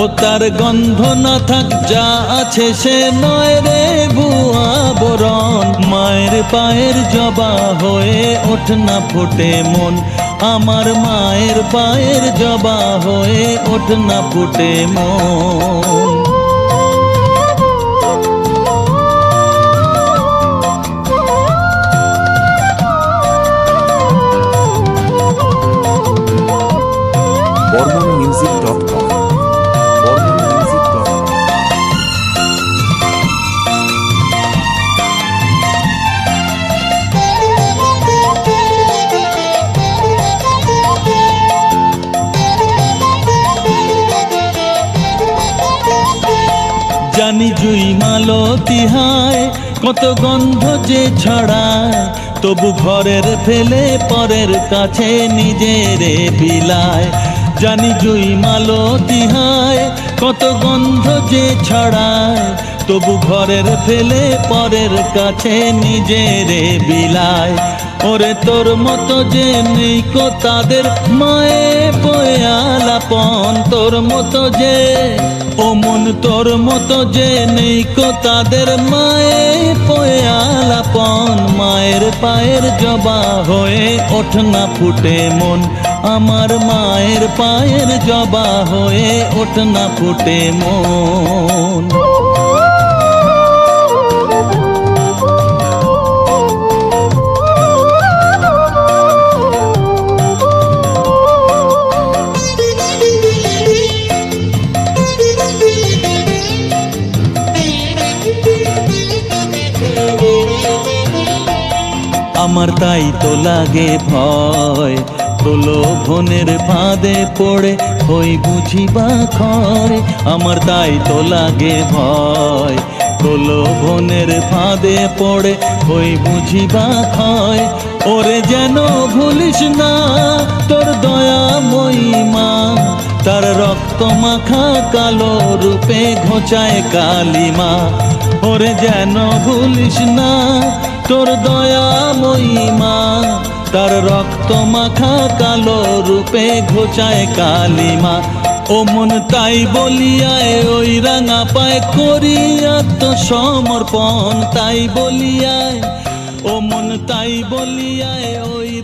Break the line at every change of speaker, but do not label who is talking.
ও তার গন্ধ না থাক, যা আছে সে নয় রে ভুয়া বরণ। মায়ের পায়ের জবা হয়ে ওঠ না ফুটে মন। আমার মায়ের পায়ের জবা হয়ে ওঠ না ফুটে মন।
বর্মন মিউজিক ডট
জানি জুই মালো তিহায়, কত গন্ধ যে ছড়ায়। তবু ঘরের ফেলে পরের কাছে নিজেরে বিলায়। জানি জুই মালো তিহায়, কত গন্ধ যে ছড়ায়। তবু ঘরের ফেলে পরের কাছে নিজেরে বিলায়। ওরে তোর মতো যে নেই কো তাদের মায়ে পয়ালাপন তোর মতো যে, ও মন তোর মতো যে, নেই কো তাদের মায়ে পয়ালাপন মায়ের পায়ের জবা হয়ে ওঠ না ফুটে মন। আমার মায়ের পায়ের জবা হয়ে ওঠ না ফুটে মন। আমার তাই তো লাগে ভয়। তোলো ভনের ফাঁদে পড়ে হই বুঝি বা খরে, আমার তাই তো লাগে ভয়। তোলো ভনের ফাঁদে পড়ে হই বুঝি বা খয়, ওরে যেন ভুলিস না তোর দয়া মহিমা। তার রক্ত মাখা কালো রূপে ঘোচায় কালিমা। ওরে যেন ভুলিস না, তোর দয়া মহিমা, তার রক্ত মাখা কালো রূপে ঘোচায় কালিমা। ও মন তাই বলিয়ায় ওই রাঙা পায় করিয়া তো সমর্পণ তাই বলিয়ায়। ও মন তাই বলিয়ায় ওই